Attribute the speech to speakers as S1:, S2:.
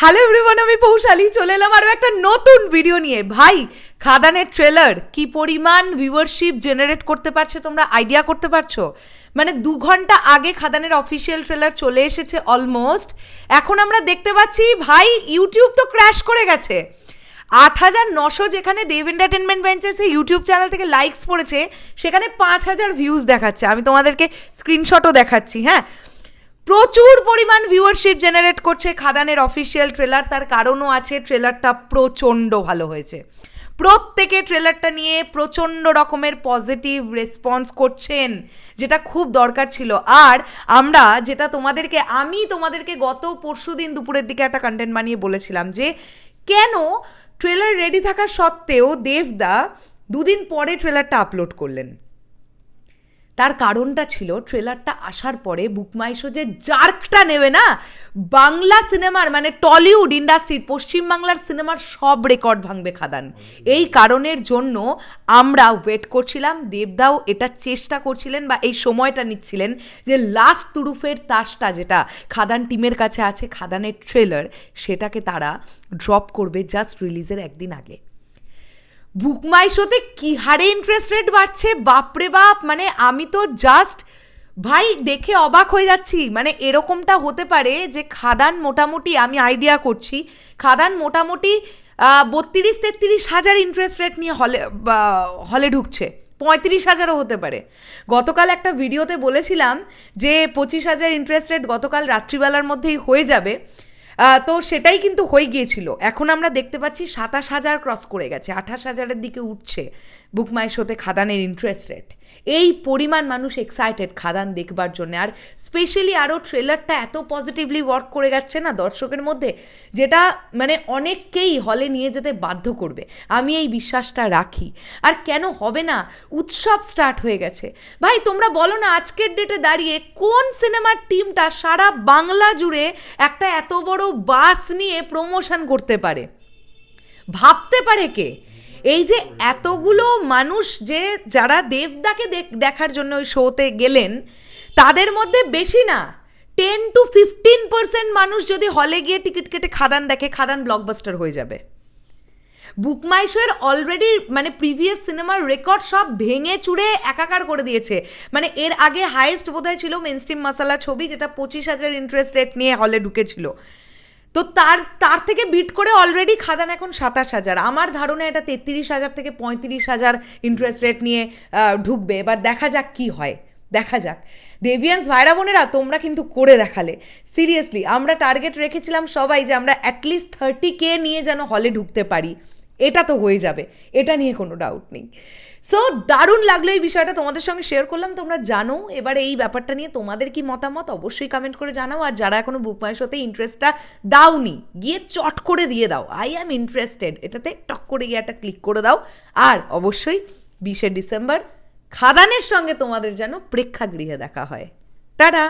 S1: Hello everyone আমি পৌশালি। চলে এলাম আরও একটা নতুন ভিডিও নিয়ে। ভাই, খাদানের ট্রেলার কি পরিমাণ ভিউয়ারশিপ জেনারেট করতে পারছে তোমরা আইডিয়া করতে পারছ? মানে দু ঘণ্টা আগে খাদানের অফিসিয়াল ট্রেলার চলে এসেছে অলমোস্ট এখন আমরা দেখতে পাচ্ছি, ভাই ইউটিউব তো ক্র্যাশ করে গেছে। আট হাজার নশো যেখানে দেব এন্টারটেনমেন্ট বেঞ্চেসে ইউটিউব চ্যানেল থেকে লাইকস পড়েছে, সেখানে পাঁচ হাজার ভিউজ দেখাচ্ছে। আমি তোমাদেরকে স্ক্রিনশটও দেখাচ্ছি হ্যাঁ? প্রচুর পরিমাণ ভিউয়ারশিপ জেনারেট করছে খাদানের অফিসিয়াল ট্রেলার তার কারণও আছে ট্রেলারটা প্রচণ্ড ভালো হয়েছে। প্রত্যেকে ট্রেলারটা নিয়ে প্রচণ্ড রকমের পজিটিভ রেসপন্স করছেন, যেটা খুব দরকার ছিল। আর আমরা যেটা তোমাদেরকে, আমি তোমাদেরকে গত পরশু দিন দুপুরের দিকে একটা কন্টেন্ট বানিয়ে বলেছিলাম যে, কেন ট্রেলার রেডি থাকা সত্ত্বেও দেবদা দুদিন পরে ট্রেলারটা আপলোড করলেন? তার কারণটা ছিল ট্রেলারটা আসার পরে বুকমাইশো যে জার্কটা নেবে না? বাংলা সিনেমার মানে টলিউড ইন্ডাস্ট্রির পশ্চিমবাংলার সিনেমার সব রেকর্ড ভাঙবে খাদান। এই কারণের জন্য আমরা ওয়েট করছিলাম, দেবদাও এটা চেষ্টা করছিলেন বা এই সময়টা নিচ্ছিলেন যে লাস্ট তুরুফের তাসটা যেটা খাদান টিমের কাছে আছে, খাদানের ট্রেলার সেটাকে তারা ড্রপ করবে জাস্ট রিলিজের একদিন আগে। বুকমাই শোতে কি হারে ইন্টারেস্ট রেট বাড়ছে? বাপরে বাপ মানে আমি তো জাস্ট ভাই দেখে অবাক হয়ে যাচ্ছি। মানে এরকমটা হতে পারে যে খাদান মোটামুটি আমি আইডিয়া করছি, খাদান মোটামুটি বত্রিশ তেত্রিশ হাজার ইন্টারেস্ট রেট নিয়ে হলে হলে ঢুকছে। পঁয়ত্রিশ হাজারও হতে পারে। গতকাল একটা ভিডিওতে বলেছিলাম যে পঁচিশ হাজার ইন্টারেস্ট রেট গতকাল রাত্রিবেলার মধ্যেই হয়ে যাবে। তো সেটাই কিন্তু হয়ে গিয়েছিল। এখন আমরা দেখতে পাচ্ছি সাতাশ হাজার ক্রস করে গেছে, আঠাশ হাজারের দিকে উঠছে বুকমাই শোতে খাদানের ইন্টারেস্ট রেট এই পরিমাণ মানুষ এক্সাইটেড খাদান দেখবার জন্য। আর স্পেশালি আরও ট্রেলারটা এত পজিটিভলি ওয়ার্ক করে যাচ্ছে না দর্শকের মধ্যে, যেটা মানে অনেককেই হলে নিয়ে যেতে বাধ্য করবে। আমি এই বিশ্বাসটা রাখি। আর কেন হবে না? উৎসব স্টার্ট হয়ে গেছে। ভাই, তোমরা বলো না আজকের ডেটে দাঁড়িয়ে কোন সিনেমার টিমটা সারা বাংলা জুড়ে একটা এত বড় বাস নিয়ে প্রমোশন করতে পারে। ভাবতে পারে কে? এই যে এতগুলো মানুষ যে যারা দেবদাকে দেখ- দেখার জন্য ওই শোতে গেলেন, তাদের মধ্যে বেশি না। টেন টু ফিফটিন পার্সেন্ট মানুষ যদি হলে গিয়ে টিকিট কেটে খাদান দেখে, খাদান ব্লকবাস্টার হয়ে যাবে। বুকমাইশোয়ের অলরেডি মানে প্রিভিয়াস সিনেমার রেকর্ড সব ভেঙে চুড়ে একাকার করে দিয়েছে। মানে এর আগে হাইয়েস্ট বোধহয় ছিল মেনস্ট্রিম মশালা ছবি, যেটা পঁচিশ হাজার ইন্টারেস্ট রেট নিয়ে হলে ঢুকেছিল। তো তার তার থেকে বিট করে অলরেডি খাদান এখন সাতাশ হাজার। আমার ধারণা এটা তেত্রিশ হাজার থেকে পঁয়ত্রিশ হাজার ইন্টারেস্ট রেট নিয়ে ঢুকবে। এবার দেখা যাক কি হয়। দেখা যাক। দেভিয়ান্স ভাইরা বোনেরা, তোমরা কিন্তু করে দেখালে। সিরিয়াসলি আমরা টার্গেট রেখেছিলাম সবাই যে আমরা অ্যাটলিস্ট থার্টি কে নিয়ে যেন হলে ঢুকতে পারি। এটা তো হয়ে যাবে। এটা নিয়ে কোনো ডাউট নেই। সো দারুণ লাগল এই বিষয়টা তোমাদের সঙ্গে শেয়ার করলাম, তোমরা জানো। এবার এই ব্যাপারটা নিয়ে তোমাদের কি মতামত, অবশ্যই কমেন্ট করে জানাও। আর যারা এখনও বুক মাই শোতে ইন্টারেস্টটা দাওনি, গিয়ে চট করে দিয়ে দাও। আই অ্যাম ইন্টারেস্টেড এটাতে টক করে গিয়ে একটা ক্লিক করে দাও। আর অবশ্যই বিশে ডিসেম্বর, খাদানের সঙ্গে তোমাদের যেন প্রেক্ষাগৃহে দেখা হয়। টাটা!